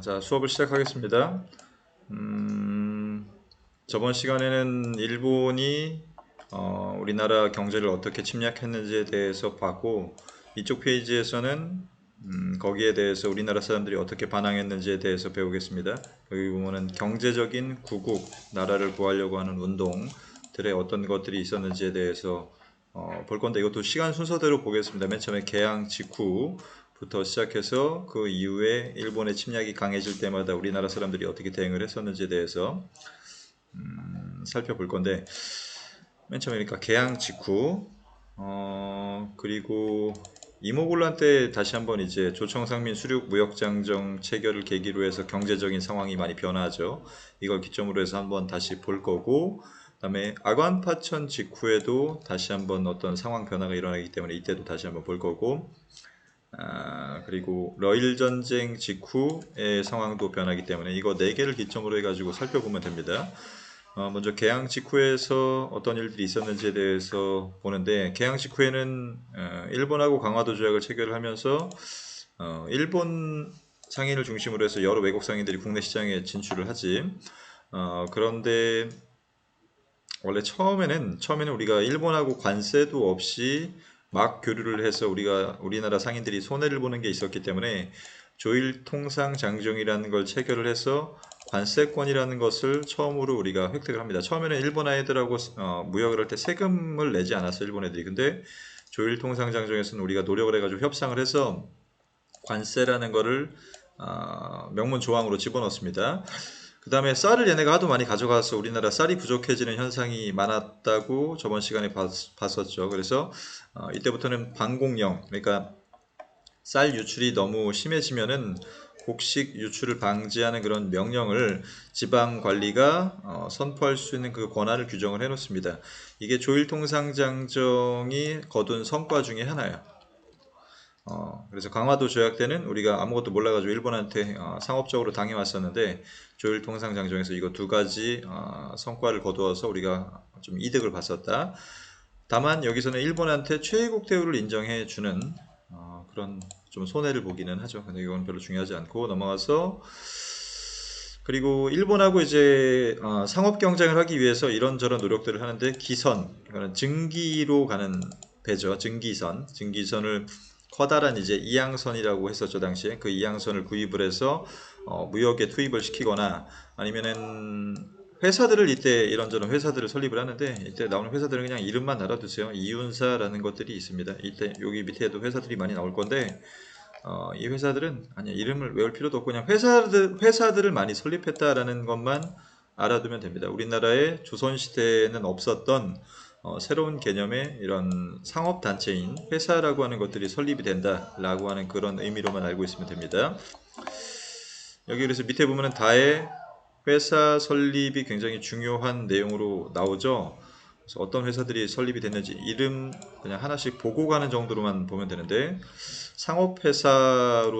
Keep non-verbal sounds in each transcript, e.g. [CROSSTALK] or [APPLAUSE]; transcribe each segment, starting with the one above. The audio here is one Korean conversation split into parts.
어, 자, 수업을 시작하겠습니다. 음, 저번 시간에는 일본이 어, 우리나라 경제를 어떻게 침략했는지에 대해서 봤고, 이쪽 페이지에서는 음, 거기에 대해서 우리나라 사람들이 어떻게 반항했는지에 대해서 배우겠습니다. 여기 보면은 경제적인 구국, 나라를 구하려고 하는 운동들의 어떤 것들이 있었는지에 대해서 어, 볼 건데 이것도 시간 순서대로 보겠습니다. 맨 처음에 개항 직후 부터 시작해서 그 이후에 일본의 침략이 강해질 때마다 우리나라 사람들이 어떻게 대응을 했었는지에 대해서 음, 살펴볼 건데 맨 처음에 그러니까 개항 직후 어, 그리고 이모군란 때 다시 한번 이제 조청상민 수륙 무역장정 체결을 계기로 해서 경제적인 상황이 많이 변하죠. 이걸 기점으로 해서 한번 다시 볼 거고 그다음에 아관파천 직후에도 다시 한번 어떤 상황 변화가 일어나기 때문에 이때도 다시 한번 볼 거고 아, 그리고 러일 전쟁 직후의 상황도 변하기 때문에 이거 네 개를 기점으로 해가지고 살펴보면 됩니다. 어, 먼저 개항 직후에서 어떤 일들이 있었는지에 대해서 보는데 개항 직후에는 어, 일본하고 강화도 조약을 체결을 하면서 어, 일본 상인을 중심으로 해서 여러 외국 상인들이 국내 시장에 진출을 하지. 어, 그런데 원래 처음에는 처음에는 우리가 일본하고 관세도 없이 막 교류를 해서 우리가 우리나라 상인들이 손해를 보는 게 있었기 때문에 조일 통상 장정이라는 걸 체결을 해서 관세권이라는 것을 처음으로 우리가 획득을 합니다. 처음에는 일본 아이들하고 어, 무역을 할 때 세금을 내지 않았어요, 일본 애들이. 근데 조일 통상 장정에서는 우리가 노력을 해가지고 협상을 해서 관세라는 거를 어, 명문 조항으로 집어넣습니다. 그 다음에 쌀을 얘네가 하도 많이 가져가서 우리나라 쌀이 부족해지는 현상이 많았다고 저번 시간에 봤, 었죠 그래서 어, 이때부터는 방공령, 그러니까 쌀 유출이 너무 심해지면은 곡식 유출을 방지하는 그런 명령을 지방 관리가 어, 선포할 수 있는 그 권한을 규정을 해놓습니다. 이게 조일통상장정이 거둔 성과 중에 하나예요. 어, 그래서 강화도 조약 때는 우리가 아무것도 몰라가지고 일본한테 어, 상업적으로 당해왔었는데 조일 통상장정에서 이거 두 가지 어, 성과를 거두어서 우리가 좀 이득을 봤었다. 다만 여기서는 일본한테 최애국 대우를 인정해 주는 어, 그런 좀 손해를 보기는 하죠. 근데 이건 별로 중요하지 않고 넘어가서 그리고 일본하고 이제 어, 상업 경쟁을 하기 위해서 이런저런 노력들을 하는데 기선, 그러니까 증기로 가는 배죠. 증기선, 증기선을 커다란 이제 이양선이라고 했었죠 당시에. 그 이양선을 구입을 해서 어, 무역에 투입을 시키거나 아니면은 회사들을 이때 이런저런 회사들을 설립을 하는데 이때 나오는 회사들은 그냥 이름만 알아두세요. 이윤사라는 것들이 있습니다. 이때 여기 밑에도 회사들이 많이 나올 건데 어, 이 회사들은 아니 이름을 외울 필요도 없고 그냥 회사들 회사들을 많이 설립했다라는 것만 알아두면 됩니다. 우리나라에 조선시대에는 없었던 어, 새로운 개념의 이런 상업 단체인 회사라고 하는 것들이 설립이 된다라고 하는 그런 의미로만 알고 있으면 됩니다. 여기 그래서 밑에 보면은 다의 회사 설립이 굉장히 중요한 내용으로 나오죠. 그래서 어떤 회사들이 설립이 됐는지 이름 그냥 하나씩 보고 가는 정도로만 보면 되는데 상업회사로서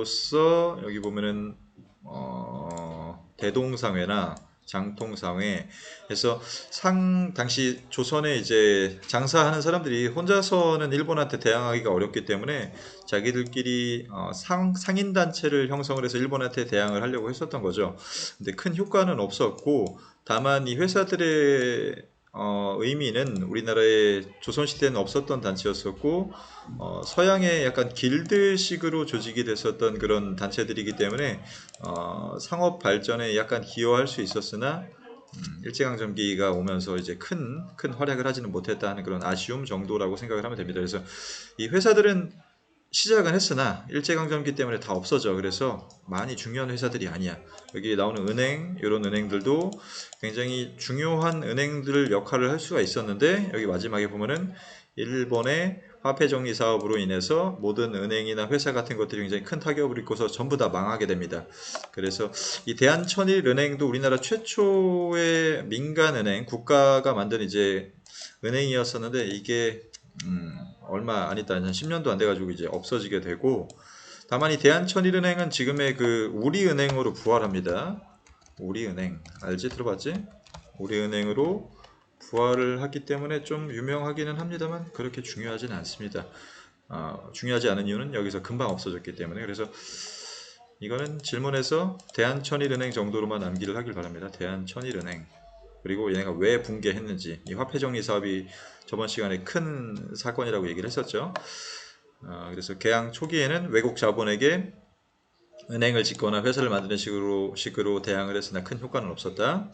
여기 보면은 어, 대동상회나 장통상회 해서 상 당시 조선에 이제 장사하는 사람들이 혼자서는 일본한테 대항하기가 어렵기 때문에 자기들끼리 어, 상 상인 단체를 형성을 해서 일본한테 대항을 하려고 했었던 거죠. 근데 큰 효과는 없었고 다만 이 회사들의 어, 의미는 우리나라의 조선시대는 없었던 단체였었고 어, 서양의 약간 길드식으로 조직이 됐었던 그런 단체들이기 때문에 어, 상업 발전에 약간 기여할 수 있었으나 음, 일제강점기가 오면서 이제 큰, 큰 활약을 하지는 못했다는 그런 아쉬움 정도라고 생각을 하면 됩니다. 그래서 이 회사들은 시작은 했으나 일제강점기 때문에 다 없어져. 그래서 많이 중요한 회사들이 아니야. 여기 나오는 은행, 이런 은행들도 굉장히 중요한 은행들 역할을 할 수가 있었는데 여기 마지막에 보면은 일본의 화폐 정리 사업으로 인해서 모든 은행이나 회사 같은 것들이 굉장히 큰 타격을 입고서 전부 다 망하게 됩니다. 그래서 이 대한천일 은행도 우리나라 최초의 민간 은행, 국가가 만든 이제 은행이었었는데 이게 음, 얼마 안 있다 한 10년도 안 돼가지고 이제 없어지게 되고 다만 이 대한천일은행은 지금의 그 우리은행으로 부활합니다. 우리은행 알지 들어봤지? 우리은행으로 부활을 하기 때문에 좀 유명하기는 합니다만 그렇게 중요하진 않습니다. 어, 중요하지 않은 이유는 여기서 금방 없어졌기 때문에 그래서 이거는 질문에서 대한천일은행 정도로만 암기를 하길 바랍니다. 대한천일은행. 그리고 얘네가 왜 붕괴했는지 이 화폐정리 사업이 저번 시간에 큰 사건이라고 얘기를 했었죠. 어, 그래서 개항 초기에는 외국 자본에게 은행을 짓거나 회사를 만드는 식으로 식으로 대항을 했으나 큰 효과는 없었다.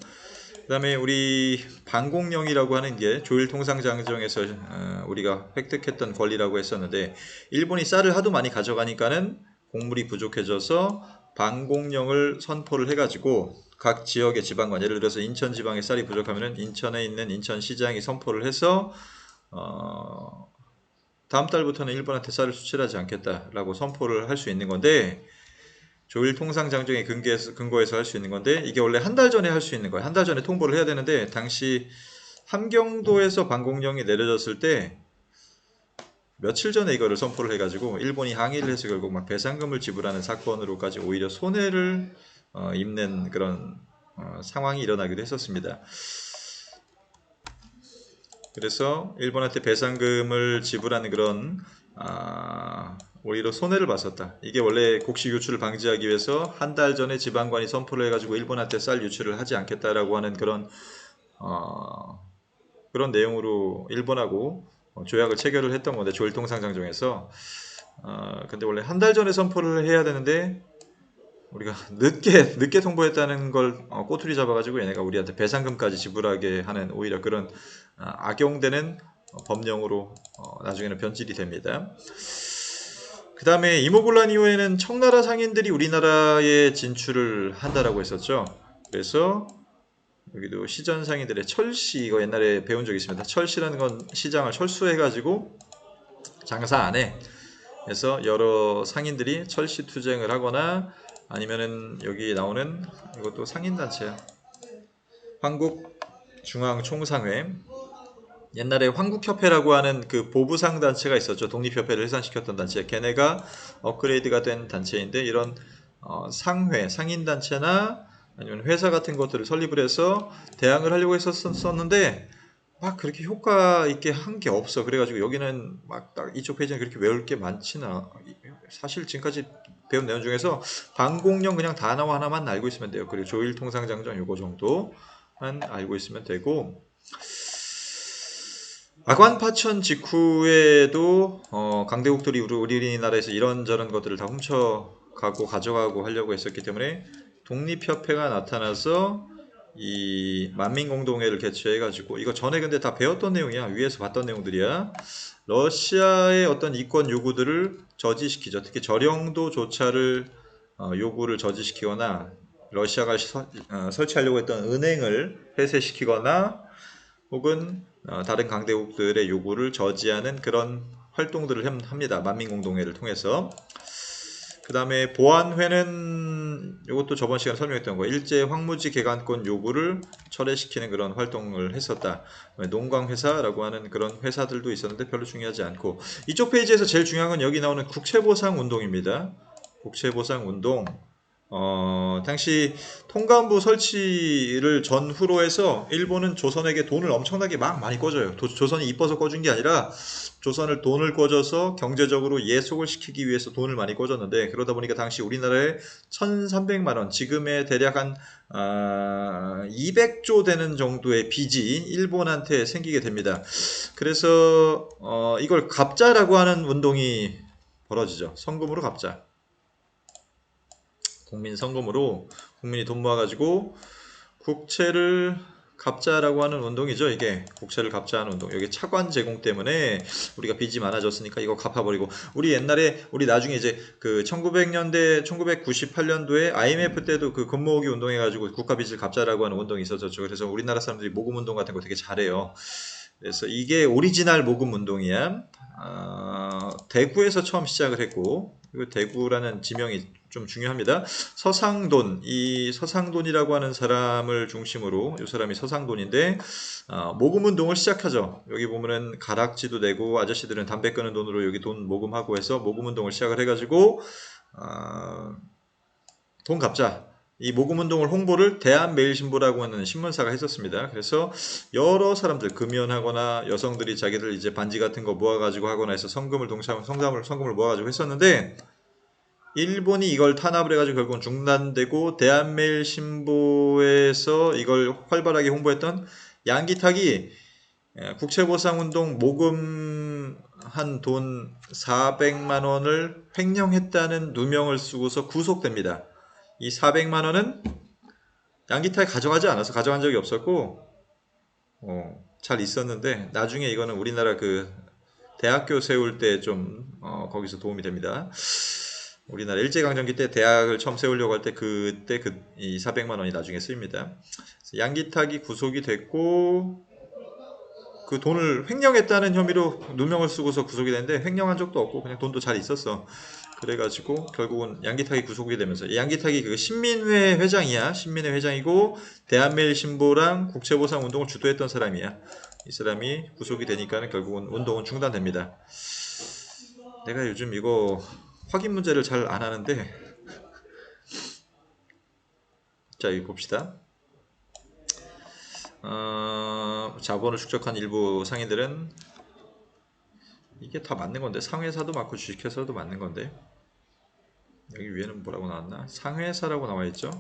그 다음에 우리 반공령이라고 하는 게 조일 통상장정에서 어, 우리가 획득했던 권리라고 했었는데 일본이 쌀을 하도 많이 가져가니까는 곡물이 부족해져서 반공령을 선포를 해가지고 각 지역의 지방관 예를 들어서 인천 지방에 쌀이 부족하면은 인천에 있는 인천시장이 선포를 해서 어, 다음 달부터는 일본한테 쌀을 수출하지 않겠다라고 선포를 할 수 있는 건데 조일 통상 장정의 근거에서, 근거에서 할 수 있는 건데 이게 원래 한 달 전에 할 수 있는 거예요. 한 달 전에 통보를 해야 되는데 당시 함경도에서 반공령이 내려졌을 때 며칠 전에 이거를 선포를 해가지고 일본이 항의를 해서 결국 막 배상금을 지불하는 사건으로까지 오히려 손해를 어, 입는 그런 어, 상황이 일어나기도 했었습니다. 그래서 일본한테 배상금을 지불하는 그런 아, 오히려 손해를 봤었다. 이게 원래 곡식 유출을 방지하기 위해서 한 달 전에 지방관이 선포를 해가지고 일본한테 쌀 유출을 하지 않겠다라고 하는 그런 어, 그런 내용으로 일본하고 어, 조약을 체결을 했던 건데 조일통상장정에서 어, 근데 원래 한 달 전에 선포를 해야 되는데 우리가 늦게 늦게 통보했다는 걸 어, 꼬투리 잡아가지고 얘네가 우리한테 배상금까지 지불하게 하는 오히려 그런 어, 악용되는 어, 법령으로 어, 나중에는 변질이 됩니다. 그 다음에 이모군란 이후에는 청나라 상인들이 우리나라에 진출을 한다라고 했었죠. 그래서 여기도 시전 상인들의 철시 이거 옛날에 배운 적이 있습니다. 철시라는 건 시장을 철수해가지고 장사 안에 해서 여러 상인들이 철시 투쟁을 하거나 아니면은 여기 나오는 이것도 상인단체야. 한국 중앙총상회 옛날에 황국협회라고 하는 그 보부상 단체가 있었죠. 독립협회를 해산시켰던 단체. 걔네가 업그레이드가 된 단체인데 이런 어, 상회, 상인단체나 아니면 회사 같은 것들을 설립을 해서 대항을 하려고 했었었는데 막 그렇게 효과 있게 한 게 없어. 그래가지고 여기는 막 딱 이쪽 페이지는 그렇게 외울 게 않아. 사실 지금까지 배운 내용 중에서 반공령 그냥 단어 하나만 알고 있으면 돼요. 그리고 조일 통상장정 요거 정도만 알고 있으면 되고 아관파천 직후에도 어, 강대국들이 우리, 우리나라에서 이런저런 것들을 다 훔쳐가고 가져가고 하려고 했었기 때문에 독립협회가 나타나서 이 만민공동회를 개최해가지고 이거 전에 근데 다 배웠던 내용이야 위에서 봤던 내용들이야 러시아의 어떤 이권 요구들을 저지시키죠 특히 저령도 조차를 어, 요구를 저지시키거나 러시아가 서, 어, 설치하려고 했던 은행을 폐쇄시키거나 혹은 어, 다른 강대국들의 요구를 저지하는 그런 활동들을 합니다. 만민공동회를 통해서. 그 다음에 보안회는 이것도 저번 시간에 설명했던 거 일제 황무지 개간권 요구를 철회시키는 그런 활동을 했었다. 농광회사라고 하는 그런 회사들도 있었는데 별로 중요하지 않고 이쪽 페이지에서 제일 중요한 건 여기 나오는 국채보상 운동입니다. 국채보상 운동 어, 당시 통감부 설치를 전후로 해서 일본은 조선에게 돈을 엄청나게 막 많이 꿔줘요. 도, 조선이 이뻐서 꿔준 게 아니라 조선을 돈을 꿔줘서 경제적으로 예속을 시키기 위해서 돈을 많이 꿔줬는데 그러다 보니까 당시 우리나라에 1,300만 원, 지금의 대략 한 아, 200조 되는 정도의 빚이 일본한테 생기게 됩니다. 그래서 어, 이걸 갑자라고 하는 운동이 벌어지죠. 성금으로 갑자. 국민 성금으로 국민이 돈 모아가지고 국채를 갑자라고 하는 운동이죠. 이게 국채를 갑자하는 운동. 여기 차관 제공 때문에 우리가 빚이 많아졌으니까 이거 갚아버리고 우리 옛날에 우리 나중에 이제 그 1900년대 1998년도에 IMF 때도 그 금모으기 운동해가지고 국가 빚을 갚자라고 하는 운동이 있었죠. 그래서 우리나라 사람들이 모금 운동 같은 거 되게 잘해요. 그래서 이게 오리지널 모금 운동이야. 어, 대구에서 처음 시작을 했고 그리고 대구라는 지명이 좀 중요합니다. 서상돈, 이 서상돈이라고 하는 사람을 중심으로 이 사람이 서상돈인데 어, 모금 운동을 시작하죠. 여기 보면은 가락지도 내고 아저씨들은 담배 끄는 돈으로 여기 돈 모금하고 해서 모금 운동을 시작을 해가지고 어, 돈 갚자. 이 모금 운동을 홍보를 대한매일신보라고 하는 신문사가 했었습니다. 그래서 여러 사람들 금연하거나 여성들이 자기들 이제 반지 같은 거 모아가지고 하거나 해서 성금을 동참 성담을 성금을 모아가지고 했었는데 일본이 이걸 탄압을 해가지고 결국은 중단되고 대한매일 신보에서 이걸 활발하게 홍보했던 양기탁이 예, 국채보상운동 모금한 돈 400만 원을 횡령했다는 누명을 쓰고서 구속됩니다. 이 400만 원은 양기탁이 가져가지 않아서 가져간 적이 없었고 어, 잘 있었는데 나중에 이거는 우리나라 그 대학교 세울 때좀 어, 거기서 도움이 됩니다. 우리나라 일제강점기 때 대학을 처음 세우려고 할 때 그때 그 이 400만 원이 나중에 쓰입니다. 양기탁이 구속이 됐고 그 돈을 횡령했다는 혐의로 누명을 쓰고서 구속이 됐는데 횡령한 적도 없고 그냥 돈도 잘 있었어. 그래가지고 결국은 양기탁이 구속이 되면서 이 양기탁이 그 신민회 회장이야. 신민회 회장이고 대한매일 신보랑 국채보상 운동을 주도했던 사람이야. 이 사람이 구속이 되니까는 결국은 운동은 중단됩니다. 내가 요즘 이거 확인 문제를 잘 안 하는데 자 이거 봅시다. 어, 자본을 축적한 일부 상인들은 이게 다 맞는 건데 상회사도 맞고 주식회사도 맞는 건데 여기 위에는 뭐라고 나왔나? 상회사라고 나와 있죠.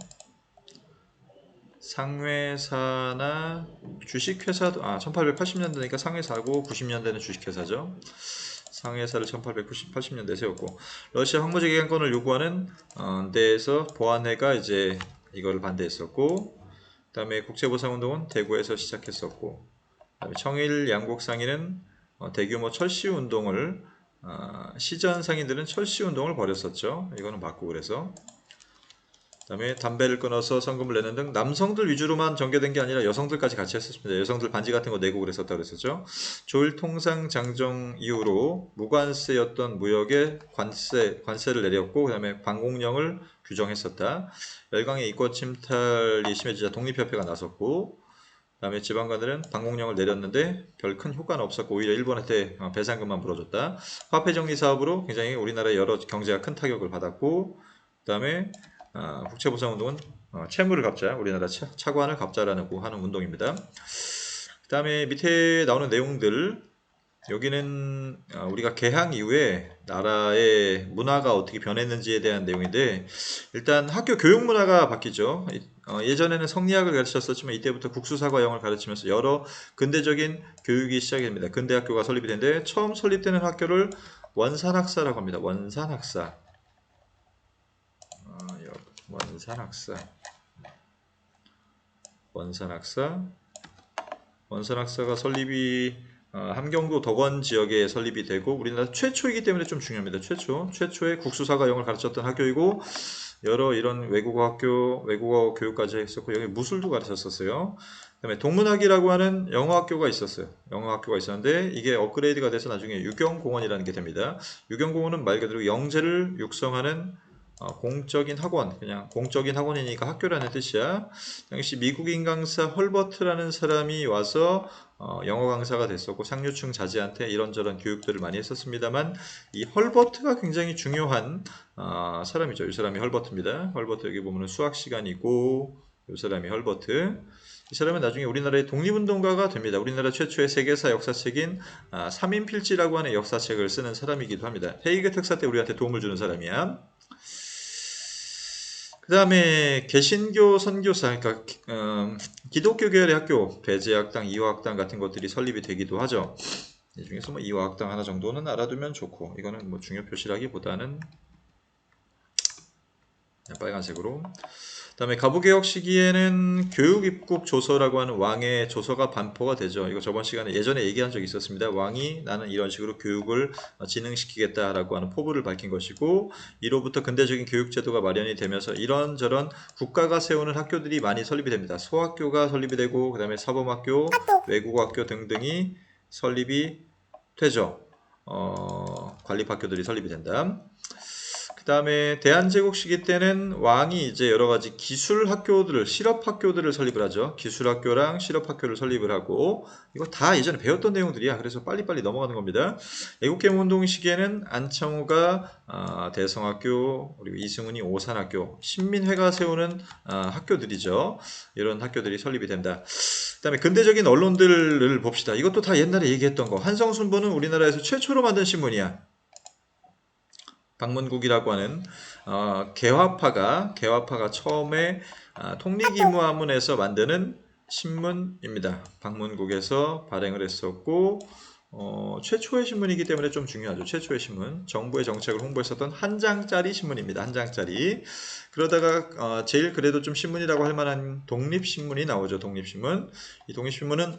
상회사나 주식회사도 아 1880년대니까 상회사고 90년대는 주식회사죠. 상회사를 1880년대 세웠고 러시아 황무지 개간권을 요구하는 어, 데에서 보안회가 이제 이거를 반대했었고 그다음에 국제보상운동은 대구에서 시작했었고 그다음에 청일 양국 상인은 어, 대규모 철시 운동을 어, 시전 상인들은 철시 운동을 벌였었죠. 이거는 맞고 그래서 그 다음에 담배를 끊어서 성금을 내는 등 남성들 위주로만 전개된 게 아니라 여성들까지 같이 했었습니다. 여성들 반지 같은 거 내고 그랬었다 그랬었죠. 조일 통상 장정 이후로 무관세였던 무역에 관세 관세를 내렸고 그 다음에 방공령을 규정했었다. 열강의 이권 침탈이 심해지자 독립협회가 나섰고 그 다음에 지방관들은 방공령을 내렸는데 별 큰 효과는 없었고 오히려 일본한테 어, 배상금만 물어줬다. 화폐 정리 사업으로 굉장히 우리나라의 여러 경제가 큰 타격을 받았고 그 다음에 어, 국채보상운동은 어, 채무를 갚자, 우리나라 차, 차관을 갚자라는 하는 운동입니다. 그 다음에 밑에 나오는 내용들 여기는 어, 우리가 개항 이후에 나라의 문화가 어떻게 변했는지에 대한 내용인데 일단 학교 교육 문화가 바뀌죠. 어, 예전에는 성리학을 가르쳤었지만 이때부터 국수사과 영어를 가르치면서 여러 근대적인 교육이 시작이 됩니다. 근대학교가 설립이 되는데 처음 설립되는 학교를 원산학사라고 합니다. 원산학사. 어, 원산학사. 원산학사. 원산학사가 설립이 어, 함경도 덕원 지역에 설립이 되고 우리나라 최초이기 때문에 좀 중요합니다. 최초, 최초의 국수사가 영어를 가르쳤던 학교이고 여러 이런 외국어 학교, 외국어 교육까지 했었고 여기 무술도 가르쳤었어요. 그다음에 동문학이라고 하는 영어 학교가 있었어요. 영어 학교가 있었는데 이게 업그레이드가 돼서 나중에 유경공원이라는 게 됩니다. 유경공원은 말 그대로 영재를 육성하는 어, 공적인 학원, 그냥 공적인 학원이니까 학교라는 뜻이야. 당시 미국인 강사 헐버트라는 사람이 와서 어, 영어 강사가 됐었고 상류층 자제한테 이런저런 교육들을 많이 했었습니다만 이 헐버트가 굉장히 중요한 어, 사람이죠. 이 사람이 헐버트입니다. 헐버트 여기 보면 수학 시간이고 이 사람이 헐버트. 이 사람은 나중에 우리나라의 독립운동가가 됩니다. 우리나라 최초의 세계사 역사책인 아, 3인 필지라고 하는 역사책을 쓰는 사람이기도 합니다. 헤이그 특사 때 우리한테 도움을 주는 사람이야. 그 다음에 개신교 선교사, 그러니까 어, 기독교 계열의 학교, 배제학당, 이화학당 같은 것들이 설립이 되기도 하죠. 이 중에서 뭐 이화학당 하나 정도는 알아두면 좋고, 이거는 뭐 중요 표시라기보다는 빨간색으로 그 다음에 가부개혁 시기에는 교육입국 조서라고 하는 왕의 조서가 반포가 되죠. 이거 저번 시간에 예전에 얘기한 적이 있었습니다. 왕이 나는 이런 식으로 교육을 진흥시키겠다라고 하는 포부를 밝힌 것이고 이로부터 근대적인 교육 제도가 마련이 되면서 이런저런 국가가 세우는 학교들이 많이 설립이 됩니다. 소학교가 설립이 되고 그 다음에 사범학교, 외국어학교 등등이 설립이 되죠. 어, 관립학교들이 설립이 된다. 그 다음에 대한제국 시기 때는 왕이 이제 여러 가지 기술 학교들을, 실업 학교들을 설립을 하죠. 기술 학교랑 실업 학교를 설립을 하고, 이거 다 예전에 배웠던 내용들이야. 그래서 빨리빨리 넘어가는 겁니다. 애국개몽운동 시기에는 안창호가 아, 대성학교, 그리고 이승훈이 오산학교, 신민회가 세우는 아, 학교들이죠. 이런 학교들이 설립이 된다. 그 다음에 근대적인 언론들을 봅시다. 이것도 다 옛날에 얘기했던 거. 한성순보는 우리나라에서 최초로 만든 신문이야. 방문국이라고 하는 어, 개화파가 개화파가 처음에 아, 통리기무화문에서 만드는 신문입니다. 방문국에서 발행을 했었고 어, 최초의 신문이기 때문에 좀 중요하죠. 최초의 신문. 정부의 정책을 홍보했었던 한 장짜리 신문입니다. 한 장짜리. 그러다가 어, 제일 그래도 좀 신문이라고 할 만한 독립신문이 나오죠. 독립신문. 이 독립신문은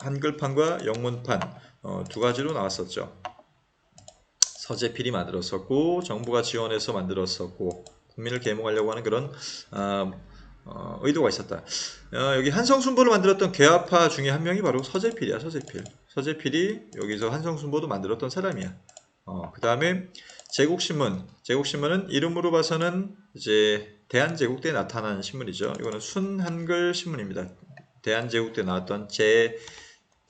한글판과 영문판 어, 두 가지로 나왔었죠. 서재필이 만들었었고 정부가 지원해서 만들었었고 국민을 계몽하려고 하는 그런 아, 어, 의도가 있었다. 어, 여기 한성순보를 만들었던 개화파 중에 한 명이 바로 서재필이야. 서재필. 서재필이 여기서 한성순보도 만들었던 사람이야. 어, 그 다음에 제국신문. 제국신문은 이름으로 봐서는 이제 대한제국 때 나타난 신문이죠. 이거는 순한글 신문입니다. 대한제국 때 나왔던 제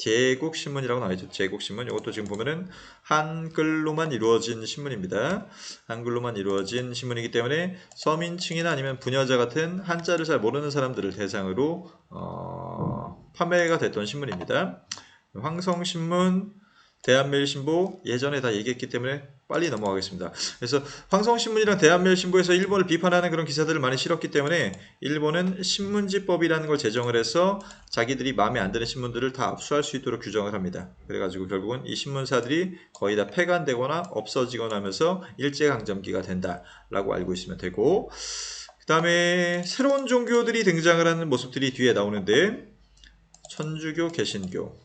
제국신문이라고 나와있죠. 제국신문. 이것도 지금 보면은 한글로만 이루어진 신문입니다. 한글로만 이루어진 신문이기 때문에 서민층이나 아니면 부녀자 같은 한자를 잘 모르는 사람들을 대상으로 어, 판매가 됐던 신문입니다. 황성신문, 대한매일신보 예전에 다 얘기했기 때문에 빨리 넘어가겠습니다. 그래서 황성신문이랑 대한매일신보에서 일본을 비판하는 그런 기사들을 많이 실었기 때문에 일본은 신문지법이라는 걸 제정을 해서 자기들이 마음에 안 드는 신문들을 다 압수할 수 있도록 규정을 합니다. 그래가지고 결국은 이 신문사들이 거의 다 폐간되거나 없어지거나 하면서 일제강점기가 된다라고 알고 있으면 되고 그 다음에 새로운 종교들이 등장을 하는 모습들이 뒤에 나오는데 천주교, 개신교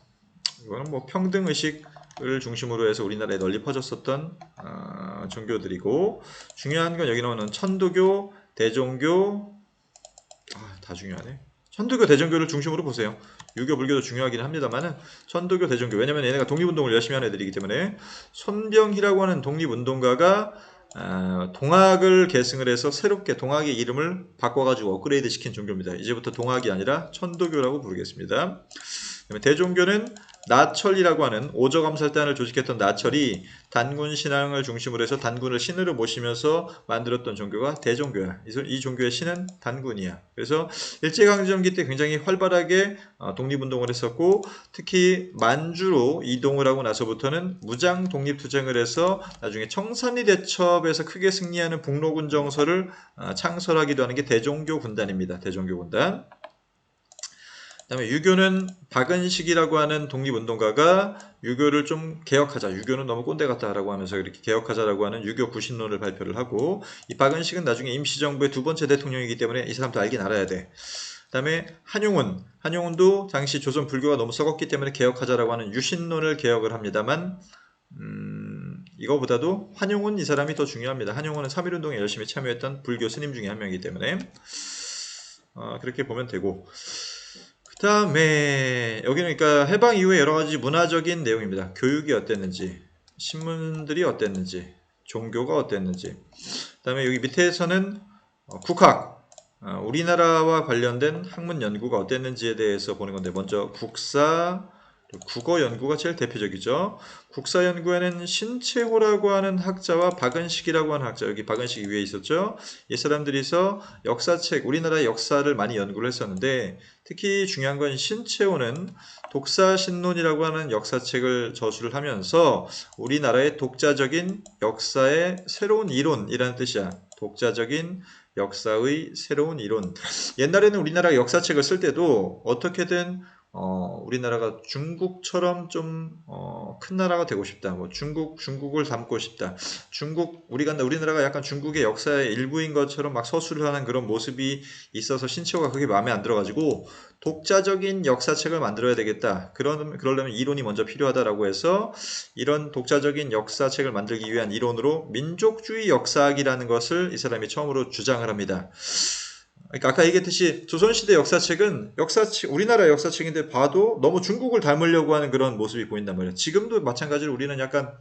이거는 뭐 평등의식 을 중심으로 해서 우리나라에 널리 퍼졌었던 어, 종교들이고 중요한 건 여기 나오는 천도교, 대종교 아, 다 중요하네. 천도교, 대종교를 중심으로 보세요. 유교, 불교도 중요하긴 합니다만은 천도교, 대종교 왜냐면 얘네가 독립운동을 열심히 하는 애들이기 때문에 손병희라고 하는 독립운동가가 아, 동학을 계승을 해서 새롭게 동학의 이름을 바꿔가지고 업그레이드 시킨 종교입니다. 이제부터 동학이 아니라 천도교라고 부르겠습니다. 대종교는 나철이라고 하는 오저감살단을 조직했던 나철이 단군 신앙을 중심으로 해서 단군을 신으로 모시면서 만들었던 종교가 대종교야. 이 종교의 신은 단군이야. 그래서 일제강점기 때 굉장히 활발하게 어, 독립운동을 했었고 특히 만주로 이동을 하고 나서부터는 무장 독립투쟁을 해서 나중에 청산리 대첩에서 크게 승리하는 북로군 정서를 어, 창설하기도 하는 게 대종교 군단입니다. 대종교 군단. 그다음에 유교는 박은식이라고 하는 독립운동가가 유교를 좀 개혁하자. 유교는 너무 꼰대 같다라고 하면서 이렇게 개혁하자라고 하는 유교 구신론을 발표를 하고 이 박은식은 나중에 임시정부의 두 번째 대통령이기 때문에 이 사람도 알긴 알아야 돼. 그다음에 한용운, 한용운도 당시 조선 불교가 너무 썩었기 때문에 개혁하자라고 하는 유신론을 개혁을 합니다만 음, 이거보다도 한용운 이 사람이 더 중요합니다. 한용운은 3.1운동에 열심히 참여했던 불교 스님 중에 한 명이기 때문에 어, 그렇게 보면 되고 그 다음에 여기는 그러니까 해방 이후에 여러 가지 문화적인 내용입니다. 교육이 어땠는지, 신문들이 어땠는지, 종교가 어땠는지. 그 다음에 여기 밑에서는 어, 국학, 어, 우리나라와 관련된 학문 연구가 어땠는지에 대해서 보는 건데 먼저 국사, 국어 연구가 제일 대표적이죠. 국사 연구에는 신채호라고 하는 학자와 박은식이라고 하는 학자, 여기 박은식 위에 있었죠. 이 사람들이서 역사책, 우리나라의 역사를 많이 연구를 했었는데 특히 중요한 건 신채호는 독사신론이라고 하는 역사책을 저술을 하면서 우리나라의 독자적인 역사의 새로운 이론이라는 뜻이야. 독자적인 역사의 새로운 이론. 옛날에는 우리나라 역사책을 쓸 때도 어떻게든 어, 우리나라가 중국처럼 좀, 어, 큰 나라가 되고 싶다. 뭐, 중국, 중국을 닮고 싶다. 중국, 우리가, 우리나라가 약간 중국의 역사의 일부인 것처럼 막 서술을 하는 그런 모습이 있어서 신치호가 그게 마음에 안 들어가지고, 독자적인 역사책을 만들어야 되겠다. 그런, 그러려면 이론이 먼저 필요하다라고 해서, 이런 독자적인 역사책을 만들기 위한 이론으로 민족주의 역사학이라는 것을 이 사람이 처음으로 주장을 합니다. 그러니까 아까 얘기했듯이 조선시대 역사책은 역사책, 우리나라 역사책인데 봐도 너무 중국을 닮으려고 하는 그런 모습이 보인단 말이에요. 지금도 마찬가지로 우리는 약간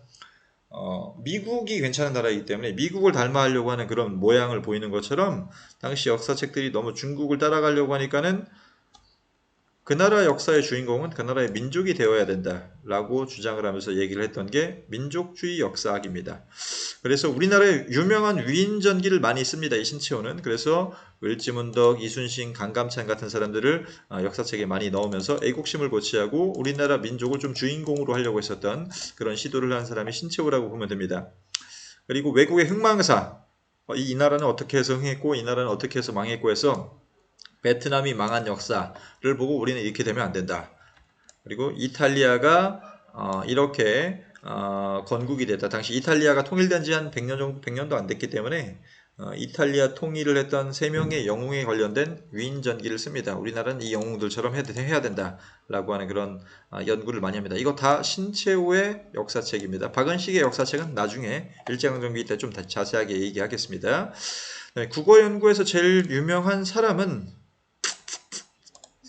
어, 미국이 괜찮은 나라이기 때문에 미국을 닮아하려고 하는 그런 모양을 보이는 것처럼 당시 역사책들이 너무 중국을 따라가려고 하니까는 그 나라 역사의 주인공은 그 나라의 민족이 되어야 된다 라고 주장을 하면서 얘기를 했던 게 민족주의 역사학입니다. 그래서 우리나라의 유명한 위인전기를 많이 씁니다. 이 신채호는. 그래서 을지문덕, 이순신, 강감찬 같은 사람들을 아, 역사책에 많이 넣으면서 애국심을 고취하고 우리나라 민족을 좀 주인공으로 하려고 했었던 그런 시도를 한 사람이 신채호라고 보면 됩니다. 그리고 외국의 흥망사 어, 이, 이 나라는 어떻게 해서 흥했고 이 나라는 어떻게 해서 망했고 해서 베트남이 망한 역사를 보고 우리는 이렇게 되면 안 된다. 그리고 이탈리아가 어, 이렇게 어, 건국이 됐다. 당시 이탈리아가 통일된 지 한 100년 정도, 100년도 안 됐기 때문에 어, 이탈리아 통일을 했던 세 명의 영웅에 관련된 위인 전기를 씁니다. 우리나라는 이 영웅들처럼 해, 해야 된다라고 하는 그런 어, 연구를 많이 합니다. 이거 다 신채호의 역사책입니다. 박은식의 역사책은 나중에 일제강점기 때 좀 자세하게 얘기하겠습니다. 네, 국어 연구에서 제일 유명한 사람은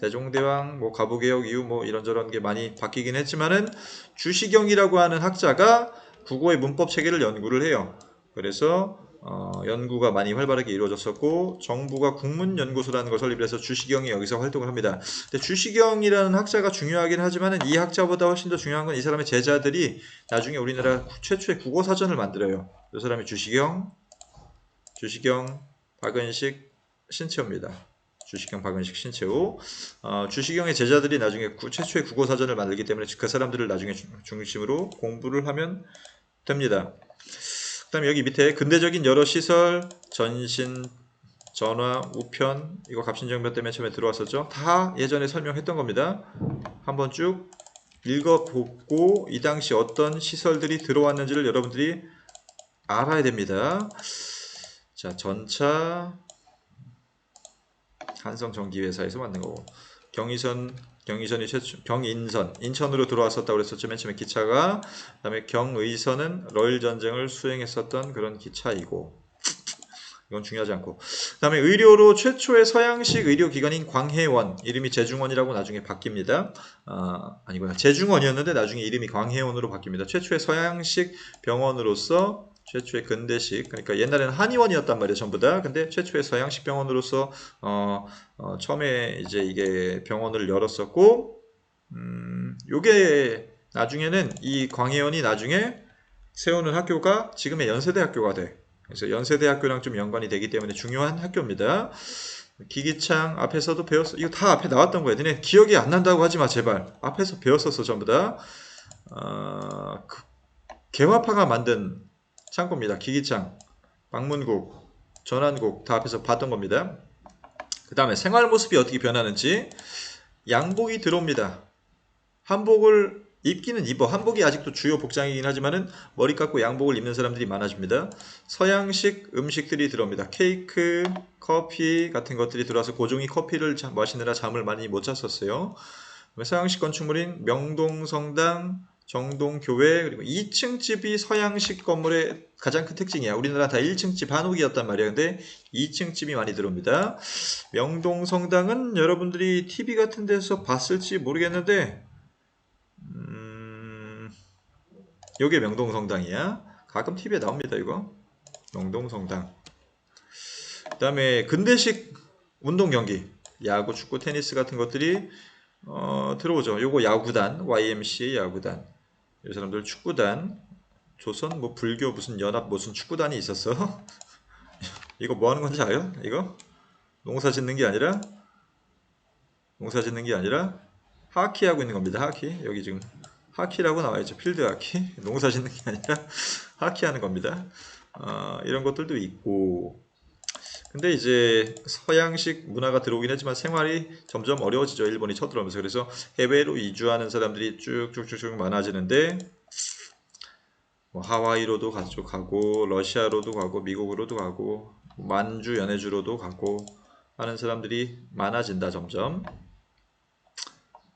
세종대왕, 뭐 가부개혁 이후 뭐 이런저런 게 많이 바뀌긴 했지만은 주시경이라고 하는 학자가 국어의 문법 체계를 연구를 해요. 그래서 어, 연구가 많이 활발하게 이루어졌었고 정부가 국문연구소라는 걸 설립해서 주시경이 여기서 활동을 합니다. 근데 주시경이라는 학자가 중요하긴 하지만은 이 학자보다 훨씬 더 중요한 건 이 사람의 제자들이 나중에 우리나라 최초의 국어 사전을 만들어요. 이 사람이 주시경, 주시경, 박은식, 신채호입니다. 주시경, 박은식, 신채호. 어, 주시경의 제자들이 나중에 구- 최초의 국어 사전을 만들기 때문에 그 사람들을 나중에 중- 중심으로 공부를 하면 됩니다. 그 다음에 여기 밑에 근대적인 여러 시설, 전신, 전화, 우편 이거 갑신정변 때문에 처음에 들어왔었죠. 다 예전에 설명했던 겁니다. 한번 쭉 읽어보고 이 당시 어떤 시설들이 들어왔는지를 여러분들이 알아야 됩니다. 자, 전차 한성 전기회사에서 만든 거고. 경의선 경의선이 최초 경인선 인천으로 들어왔었다고 그랬었죠. 맨 처음에 기차가. 그다음에 경의선은 러일 전쟁을 수행했었던 그런 기차이고. 이건 중요하지 않고. 그 다음에 의료로 최초의 서양식 의료기관인 광해원 이름이 제중원이라고 나중에 바뀝니다. 아, 아니구나. 제중원이었는데 나중에 이름이 광해원으로 바뀝니다. 최초의 서양식 병원으로서 최초의 근대식 그러니까 옛날에는 한의원이었단 말이에요 전부 다 근데 최초의 서양식 병원으로서 어, 어, 처음에 이제 이게 병원을 열었었고 음, 요게 나중에는 이 광해원이 나중에 세우는 학교가 지금의 연세대 학교가 돼. 그래서 연세대 학교랑 좀 연관이 되기 때문에 중요한 학교입니다. 기기창 앞에서도 배웠어. 이거 다 앞에 나왔던 거야. 너네 기억이 안 난다고 하지 마 제발. 앞에서 배웠었어 전부 다. 어, 그, 개화파가 만든 창고입니다. 기기창, 방문국, 전환국 다 앞에서 봤던 겁니다. 그 다음에 생활 모습이 어떻게 변하는지 양복이 들어옵니다. 한복을 입기는 입어. 한복이 아직도 주요 복장이긴 하지만은 머리 깎고 양복을 입는 사람들이 많아집니다. 서양식 음식들이 들어옵니다. 케이크, 커피 같은 것들이 들어와서 고종이 커피를 자- 마시느라 잠을 많이 못 잤었어요. 서양식 건축물인 명동성당, 정동교회 그리고 2층 집이 서양식 건물의 가장 큰 특징이야. 우리나라 다 1층 집 한옥이었단 말이야. 근데 2층 집이 많이 들어옵니다. 명동 성당은 여러분들이 TV 같은 데서 봤을지 모르겠는데 음, 요게 명동 성당이야. 가끔 TV에 나옵니다, 이거. 명동 성당. 그 다음에 근대식 운동 경기, 야구, 축구, 테니스 같은 것들이 어, 들어오죠. 요거 야구단, YMCA 야구단. 이 사람들 축구단, 조선 뭐 불교 무슨 연합 무슨 축구단이 있었어. [LAUGHS] 이거 뭐 하는 건지 알아요? 이거? 농사 짓는 게 아니라 농사 짓는 게 아니라 하키 하고 있는 겁니다. 하키. 여기 지금 하키라고 나와 있죠. 필드 하키. 농사 짓는 게 아니라 [LAUGHS] 하키 하는 겁니다. 어, 이런 것들도 있고. 근데 이제 서양식 문화가 들어오긴 했지만 생활이 점점 어려워지죠. 일본이 쳐들어오면서. 그래서 해외로 이주하는 사람들이 쭉쭉쭉쭉 많아지는데 뭐 하와이로도 가죠. 가고 러시아로도 가고 미국으로도 가고 만주 연해주로도 가고 하는 사람들이 많아진다 점점.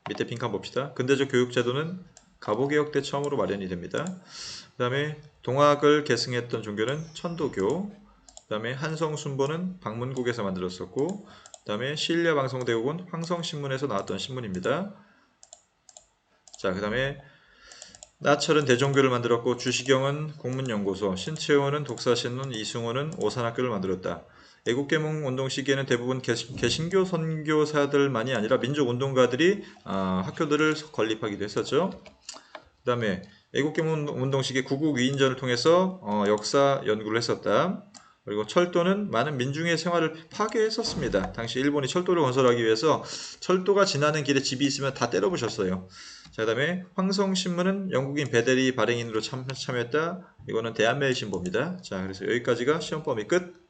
밑에 빈칸 봅시다. 근대적 교육 제도는 가보개혁 때 처음으로 마련이 됩니다. 그 다음에 동학을 계승했던 종교는 천도교. 그 다음에 한성순보는 방문국에서 만들었었고, 그 다음에 신려방송대국은 황성신문에서 나왔던 신문입니다. 자, 그 다음에 나철은 대종교를 만들었고, 주시경은 국문연구소, 신채호는 독사신문, 이승호는 오산학교를 만들었다. 애국개몽 운동 시기에는 대부분 개신- 개신교 선교사들만이 아니라 민족운동가들이 아, 학교들을 건립하기도 했었죠. 그 다음에 애국개몽 운동 시기 구국 위인전을 통해서 어, 역사 연구를 했었다. 그리고 철도는 많은 민중의 생활을 파괴했었습니다. 당시 일본이 철도를 건설하기 위해서 철도가 지나는 길에 집이 있으면 다 때려부셨어요. 자, 그 다음에 황성신문은 영국인 베델이 발행인으로 참, 참여했다. 이거는 대한매일 신보입니다. 자, 그래서 여기까지가 시험 범위 끝.